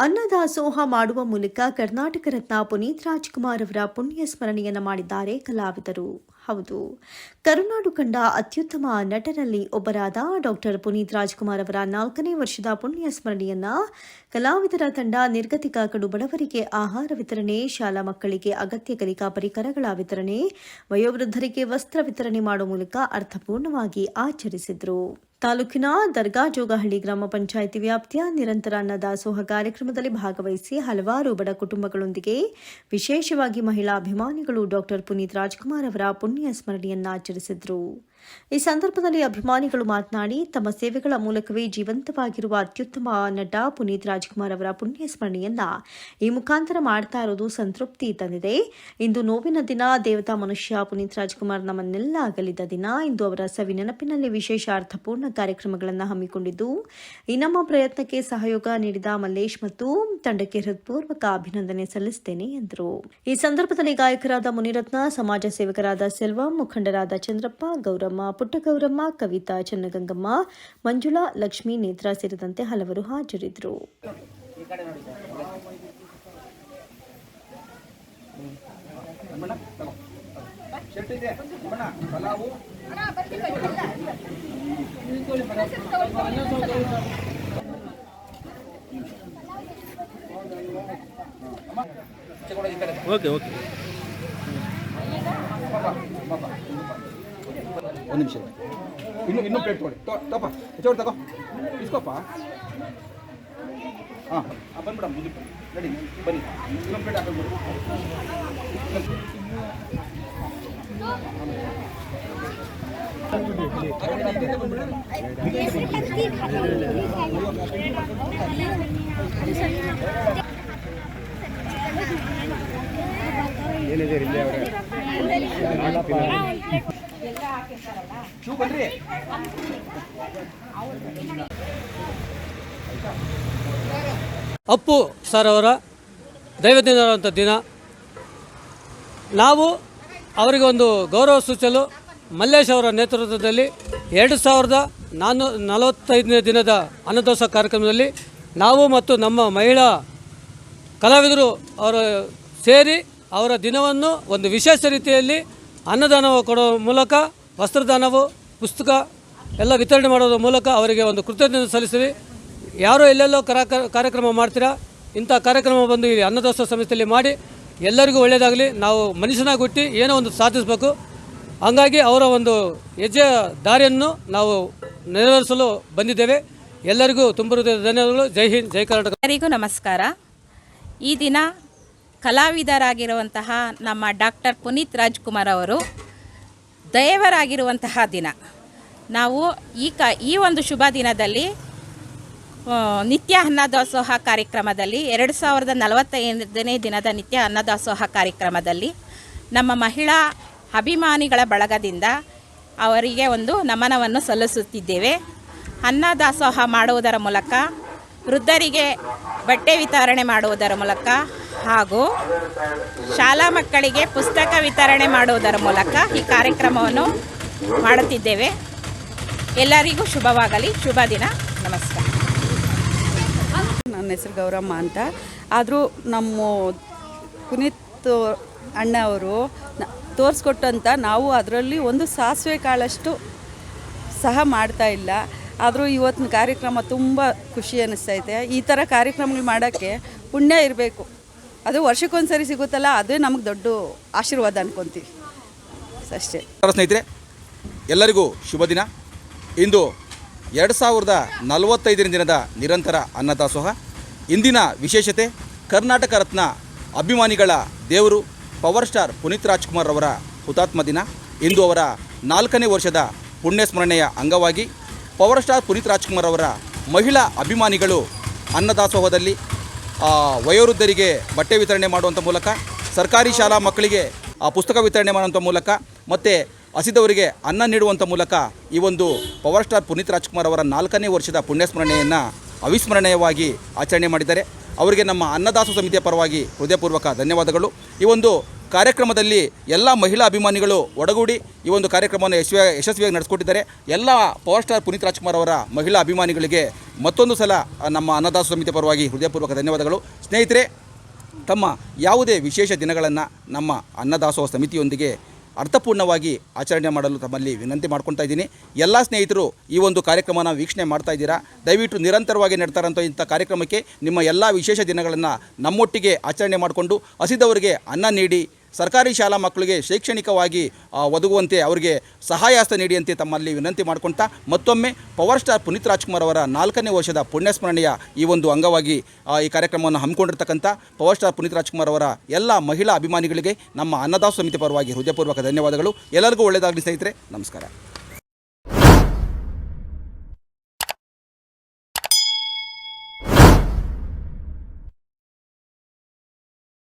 ಅನ್ನದಾಸೋಹ ಮಾಡುವ ಮೂಲಕ ಕರ್ನಾಟಕ ರತ್ನ ಪುನೀತ್ ರಾಜ್ಕುಮಾರ್ ಅವರ ಪುಣ್ಯ ಸ್ಮರಣೆಯನ್ನು ಮಾಡಿದ್ದಾರೆ ಕಲಾವಿದರು. ಹೌದು, ಕರುನಾಡು ಕಂಡ ಅತ್ಯುತ್ತಮ ನಟರಲ್ಲಿ ಒಬ್ಬರಾದ ಡಾಕ್ಟರ್ ಪುನೀತ್ ರಾಜ್ಕುಮಾರ್ ಅವರ ನಾಲ್ಕನೇ ವರ್ಷದ ಪುಣ್ಯ ಸ್ಮರಣೆಯನ್ನ ಕಲಾವಿದರ ತಂಡ ನಿರ್ಗತಿಕ ಕಡು ಬಡವರಿಗೆ ಆಹಾರ ವಿತರಣೆ, ಶಾಲಾ ಮಕ್ಕಳಿಗೆ ಅಗತ್ಯ ಕಲಿಕಾ ಪರಿಕರಗಳ ವಿತರಣೆ, ವಯೋವೃದ್ಧರಿಗೆ ವಸ್ತ್ರ ವಿತರಣೆ ಮಾಡುವ ಮೂಲಕ ಅರ್ಥಪೂರ್ಣವಾಗಿ ಆಚರಿಸಿದರು. ತಾಲೂಕಿನ ದರ್ಗಾ ಜೋಗಹಳ್ಳಿ ಗ್ರಾಮ ಪಂಚಾಯಿತಿ ವ್ಯಾಪ್ತಿಯ ನಿರಂತರ ಅನ್ನದಾಸೋಹ ಕಾರ್ಯಕ್ರಮದಲ್ಲಿ ಭಾಗವಹಿಸಿ ಹಲವಾರು ಬಡ ಕುಟುಂಬಗಳೊಂದಿಗೆ ವಿಶೇಷವಾಗಿ ಮಹಿಳಾ ಅಭಿಮಾನಿಗಳು ಡಾಕ್ಟರ್ ಪುನೀತ್ ರಾಜ್ಕುಮಾರ್ ಅವರ ಪುಣ್ಯ ಸ್ಮರಣೆಯನ್ನ ಆಚರಿಸಿದರು. ಈ ಸಂದರ್ಭದಲ್ಲಿ ಅಭಿಮಾನಿಗಳು ಮಾತನಾಡಿ, ತಮ್ಮ ಸೇವೆಗಳ ಮೂಲಕವೇ ಜೀವಂತವಾಗಿರುವ ಅತ್ಯುತ್ತಮ ನಟ ಪುನೀತ್ ರಾಜ್ಕುಮಾರ್ ಅವರ ಪುಣ್ಯ ಸ್ಮರಣೆಯನ್ನ ಈ ಮುಖಾಂತರ ಮಾಡ್ತಾ ಇರೋದು ಸಂತೃಪ್ತಿ ತಂದಿದೆ. ಇಂದು ನೋವಿನ ದಿನ, ದೇವತಾ ಮನುಷ್ಯ ಪುನೀತ್ ರಾಜ್ಕುಮಾರ್ ನಮ್ಮನ್ನೆಲ್ಲ ಅಗಲಿದ ದಿನ. ಇಂದು ಅವರ ಸವಿ ನೆನಪಿನಲ್ಲಿ ವಿಶೇಷ ಅರ್ಥಪೂರ್ಣ ಕಾರ್ಯಕ್ರಮಗಳನ್ನು ಹಮ್ಮಿಕೊಂಡಿದ್ದು, ಈ ನಮ್ಮ ಪ್ರಯತ್ನಕ್ಕೆ ಸಹಯೋಗ ನೀಡಿದ ಮಲ್ಲೇಶ್ ಮತ್ತು ತಂಡಕ್ಕೆ ಹೃತ್ಪೂರ್ವಕ ಅಭಿನಂದನೆ ಸಲ್ಲಿಸುತ್ತೇನೆ ಎಂದರು. ಈ ಸಂದರ್ಭದಲ್ಲಿ ಗಾಯಕರಾದ ಮುನಿರತ್ನ, ಸಮಾಜ ಸೇವಕರಾದ ಸೆಲ್ವಂ, ಮುಖಂಡರಾದ ಚಂದ್ರಪ್ಪ, ಗೌರಮ್ಮ ಪುಟ್ಟಗೌರಮ್ಮ ಕವಿತಾ ಚನ್ನಗಂಗಮ್ಮ ಮಂಜುಳಾ ಲಕ್ಷ್ಮೀ ನೇತ್ರ ಸೇರಿದಂತೆ ಹಲವರು ಹಾಜರಿದ್ದರು. Okay okay. ಒಂದು ನಿಮಿಷ ಇನ್ನು ಇನ್ನೂ ಪ್ಲೇಟ್ ತೊಗೊಳ್ಳಿ ತೊ ತಪ್ಪ ಹೆಚ್ಚು ತಗೋ ಇಸ್ಕೊಪ್ಪ ಹಾಂ ಬಂದ್ಬಿಡ ಮುಂದೆ ರೆಡಿ ಬನ್ನಿ ಇನ್ನೊಂದು ಪ್ಲೇಟ್ ಹಾಕೊಂಡು ಶೂ ಬನ್ರಿ ಅಪ್ಪು ಸರ್ ಅವರ ದೈವದಿನವಂಥ ದಿನ. ನಾವು ಅವರಿಗೆ ಒಂದು ಗೌರವ ಸೂಚಿಸಲು ಮಲ್ಲೇಶ್ ಅವರ ನೇತೃತ್ವದಲ್ಲಿ ಎರಡು ಸಾವಿರದ ನಾನು ನಲವತ್ತೈದನೇ ದಿನದ ಅನ್ನದಾಸ ಕಾರ್ಯಕ್ರಮದಲ್ಲಿ ನಾವು ಮತ್ತು ನಮ್ಮ ಮಹಿಳಾ ಕಲಾವಿದರು ಅವರು ಸೇರಿ ಅವರ ದಿನವನ್ನು ಒಂದು ವಿಶೇಷ ರೀತಿಯಲ್ಲಿ ಅನ್ನದಾನವು ಕೊಡುವ ಮೂಲಕ, ವಸ್ತ್ರದಾನವು ಪುಸ್ತಕ ಎಲ್ಲ ವಿತರಣೆ ಮಾಡೋದ್ರ ಮೂಲಕ ಅವರಿಗೆ ಒಂದು ಕೃತಜ್ಞತೆ ಸಲ್ಲಿಸ್ತೀವಿ ಯಾರೋ ಎಲ್ಲೆಲ್ಲೋ ಕರಾ ಕಾರ್ಯಕ್ರಮ ಮಾಡ್ತೀರಾ, ಇಂಥ ಕಾರ್ಯಕ್ರಮ ಬಂದು ಇಲ್ಲಿ ಅನ್ನದಾಸೋಹ ಸಮಿತಿಯಲ್ಲಿ ಮಾಡಿ ಎಲ್ಲರಿಗೂ ಒಳ್ಳೆಯದಾಗಲಿ, ನಾವು ಮನುಷ್ಯನಾಗಿ ಹುಟ್ಟಿ ಏನೋ ಒಂದು ಸಾಧಿಸಬೇಕು. ಹಂಗಾಗಿ ಅವರ ಒಂದು ಹೆಜ್ಜೆಯ ದಾರಿಯನ್ನು ನಾವು ನೆರವೇರಿಸಲು ಬಂದಿದ್ದೇವೆ. ಎಲ್ಲರಿಗೂ ತುಂಬ ಧನ್ಯವಾದಗಳು. ಜೈ ಹಿಂದ್, ಜೈ ಕರ್ನಾಟಕ. ಎಲ್ಲರಿಗೂ ನಮಸ್ಕಾರ. ಈ ದಿನ ಕಲಾವಿದರಾಗಿರುವಂತಹ ನಮ್ಮ ಡಾಕ್ಟರ್ ಪುನೀತ್ ರಾಜ್ಕುಮಾರ್ ಅವರು ದೇವರಾಗಿರುವಂತಹ ದಿನ. ನಾವು ಈ ಕ, ಈ ಒಂದು ಶುಭ ದಿನದಲ್ಲಿ ನಿತ್ಯ ಅನ್ನದಾಸೋಹ ಕಾರ್ಯಕ್ರಮದಲ್ಲಿ, ಎರಡು ಸಾವಿರದ ನಲವತ್ತೈದನೇ ದಿನದ ನಿತ್ಯ ಅನ್ನದಾಸೋಹ ಕಾರ್ಯಕ್ರಮದಲ್ಲಿ ನಮ್ಮ ಮಹಿಳಾ ಅಭಿಮಾನಿಗಳ ಬಳಗದಿಂದ ಅವರಿಗೆ ಒಂದು ನಮನವನ್ನು ಸಲ್ಲಿಸುತ್ತಿದ್ದೇವೆ. ಅನ್ನದಾಸೋಹ ಮಾಡುವುದರ ಮೂಲಕ, ವೃದ್ಧರಿಗೆ ಬಟ್ಟೆ ವಿತರಣೆ ಮಾಡುವುದರ ಮೂಲಕ ಹಾಗೂ ಶಾಲಾ ಮಕ್ಕಳಿಗೆ ಪುಸ್ತಕ ವಿತರಣೆ ಮಾಡುವುದರ ಮೂಲಕ ಈ ಕಾರ್ಯಕ್ರಮವನ್ನು ಮಾಡುತ್ತಿದ್ದೇವೆ. ಎಲ್ಲರಿಗೂ ಶುಭವಾಗಲಿ. ಶುಭ ದಿನ. ನಮಸ್ಕಾರ. ನನ್ನ ಹೆಸರು ಗೌರಮ್ಮ ಅಂತ. ಆದರೂ ನಮ್ಮ ಪುನೀತ್ ಅಣ್ಣವರು ತೋರಿಸ್ಕೊಟ್ಟಂತ ನಾವು ಅದರಲ್ಲಿ ಒಂದು ಸಾಸಿವೆ ಕಾಳಷ್ಟು ಸಹ ಮಾಡ್ತಾ ಇಲ್ಲ. ಆದರೂ ಇವತ್ತಿನ ಕಾರ್ಯಕ್ರಮ ತುಂಬ ಖುಷಿ ಅನ್ನಿಸ್ತೈತೆ ಈ ಥರ ಕಾರ್ಯಕ್ರಮಗಳು ಮಾಡೋಕ್ಕೆ ಪುಣ್ಯ ಇರಬೇಕು. ಅದು ವರ್ಷಕ್ಕೊಂದ್ಸರಿ ಸಿಗುತ್ತಲ್ಲ, ಅದೇ ನಮಗೆ ದೊಡ್ಡ ಆಶೀರ್ವಾದ ಅನ್ಕೊತೀವಿ. ಅಷ್ಟೇ. ಸ್ನೇಹಿತರೆ, ಎಲ್ಲರಿಗೂ ಶುಭ ದಿನ. ಇಂದು ಎರಡು ಸಾವಿರದ ನಲವತ್ತೈದನೇ ದಿನದ ನಿರಂತರ ಅನ್ನದಾಸೋಹ. ಇಂದಿನ ವಿಶೇಷತೆ, ಕರ್ನಾಟಕ ರತ್ನ ಅಭಿಮಾನಿಗಳ ದೇವರು ಪವರ್ ಸ್ಟಾರ್ ಪುನೀತ್ ರಾಜ್ಕುಮಾರ್ ಅವರ ಹುತಾತ್ಮ ದಿನ. ಇಂದು ಅವರ ನಾಲ್ಕನೇ ವರ್ಷದ ಪುಣ್ಯ ಸ್ಮರಣೆಯ ಅಂಗವಾಗಿ ಪವರ್ ಸ್ಟಾರ್ ಪುನೀತ್ ರಾಜ್ಕುಮಾರ್ ಅವರ ಮಹಿಳಾ ಅಭಿಮಾನಿಗಳು ಅನ್ನದಾಸೋಹದಲ್ಲಿ ವಯೋವೃದ್ಧರಿಗೆ ಬಟ್ಟೆ ವಿತರಣೆ ಮಾಡುವಂಥ ಮೂಲಕ, ಸರ್ಕಾರಿ ಶಾಲಾ ಮಕ್ಕಳಿಗೆ ಪುಸ್ತಕ ವಿತರಣೆ ಮಾಡುವಂಥ ಮೂಲಕ, ಮತ್ತು ಹಸಿದವರಿಗೆ ಅನ್ನ ನೀಡುವಂಥ ಮೂಲಕ ಈ ಒಂದು ಪವರ್ ಸ್ಟಾರ್ ಪುನೀತ್ ರಾಜ್ಕುಮಾರ್ ಅವರ ನಾಲ್ಕನೇ ವರ್ಷದ ಪುಣ್ಯಸ್ಮರಣೆಯನ್ನು ಅವಿಸ್ಮರಣೀಯವಾಗಿ ಆಚರಣೆ ಮಾಡಿದ್ದಾರೆ. ಅವರಿಗೆ ನಮ್ಮ ಅನ್ನದಾಸು ಸಮಿತಿಯ ಪರವಾಗಿ ಹೃದಯಪೂರ್ವಕ ಧನ್ಯವಾದಗಳು. ಈ ಒಂದು ಕಾರ್ಯಕ್ರಮದಲ್ಲಿ ಎಲ್ಲ ಮಹಿಳಾ ಅಭಿಮಾನಿಗಳು ಒಡಗೂಡಿ ಈ ಒಂದು ಕಾರ್ಯಕ್ರಮವನ್ನು ಯಶಸ್ವಿ ಯಶಸ್ವಿಯಾಗಿ ನಡೆಸಿಕೊಟ್ಟಿದ್ದಾರೆ. ಎಲ್ಲ ಪವರ್ ಸ್ಟಾರ್ ಪುನೀತ್ ರಾಜ್ಕುಮಾರ್ ಅವರ ಮಹಿಳಾ ಅಭಿಮಾನಿಗಳಿಗೆ ಮತ್ತೊಂದು ಸಲ ನಮ್ಮ ಅನ್ನದಾಸ ಸಮಿತಿ ಪರವಾಗಿ ಹೃದಯಪೂರ್ವಕ ಧನ್ಯವಾದಗಳು. ಸ್ನೇಹಿತರೆ, ತಮ್ಮ ಯಾವುದೇ ವಿಶೇಷ ದಿನಗಳನ್ನು ನಮ್ಮ ಅನ್ನದಾಸೋಹ ಸಮಿತಿಯೊಂದಿಗೆ ಅರ್ಥಪೂರ್ಣವಾಗಿ ಆಚರಣೆ ಮಾಡಲು ತಮ್ಮಲ್ಲಿ ವಿನಂತಿ ಮಾಡ್ಕೊತಾ ಇದ್ದೀನಿ. ಎಲ್ಲ ಸ್ನೇಹಿತರು ಈ ಒಂದು ಕಾರ್ಯಕ್ರಮನ ವೀಕ್ಷಣೆ ಮಾಡ್ತಾ ಇದ್ದೀರಾ? ದಯವಿಟ್ಟು ನಿರಂತರವಾಗಿ ನಡ್ತಾರಂಥ ಇಂಥ ಕಾರ್ಯಕ್ರಮಕ್ಕೆ ನಿಮ್ಮ ಎಲ್ಲ ವಿಶೇಷ ದಿನಗಳನ್ನು ನಮ್ಮೊಟ್ಟಿಗೆ ಆಚರಣೆ ಮಾಡಿಕೊಂಡು, ಹಸಿದವರಿಗೆ ಅನ್ನ ನೀಡಿ ಸರ್ಕಾರಿ ಶಾಲಾ ಮಕ್ಕಳಿಗೆ ಶೈಕ್ಷಣಿಕವಾಗಿ ಒದಗುವಂತೆ ಅವರಿಗೆ ಸಹಾಯಾಸ್ತ ನೀಡಿಯಂತೆ ತಮ್ಮಲ್ಲಿ ವಿನಂತಿ ಮಾಡಿಕೊಳ್ತಾ ಮತ್ತೊಮ್ಮೆ ಪವರ್ ಸ್ಟಾರ್ ಪುನೀತ್ ರಾಜ್ಕುಮಾರ್ ಅವರ ನಾಲ್ಕನೇ ವರ್ಷದ ಪುಣ್ಯಸ್ಮರಣೆಯ ಈ ಒಂದು ಅಂಗವಾಗಿ ಈ ಕಾರ್ಯಕ್ರಮವನ್ನು ಹಮ್ಮಿಕೊಂಡಿರ್ತಕ್ಕಂಥ ಪವರ್ ಸ್ಟಾರ್ ಪುನೀತ್ ರಾಜ್ಕುಮಾರ್ ಅವರ ಎಲ್ಲ ಮಹಿಳಾ ಅಭಿಮಾನಿಗಳಿಗೆ ನಮ್ಮ ಅನ್ನದಾಸ ಸಮಿತಿ ಪರವಾಗಿ ಹೃದಯಪೂರ್ವಕ ಧನ್ಯವಾದಗಳು. ಎಲ್ಲರಿಗೂ ಒಳ್ಳೆಯದಾಗಲಿ ಸ್ನೇಹಿತರೆ, ನಮಸ್ಕಾರ.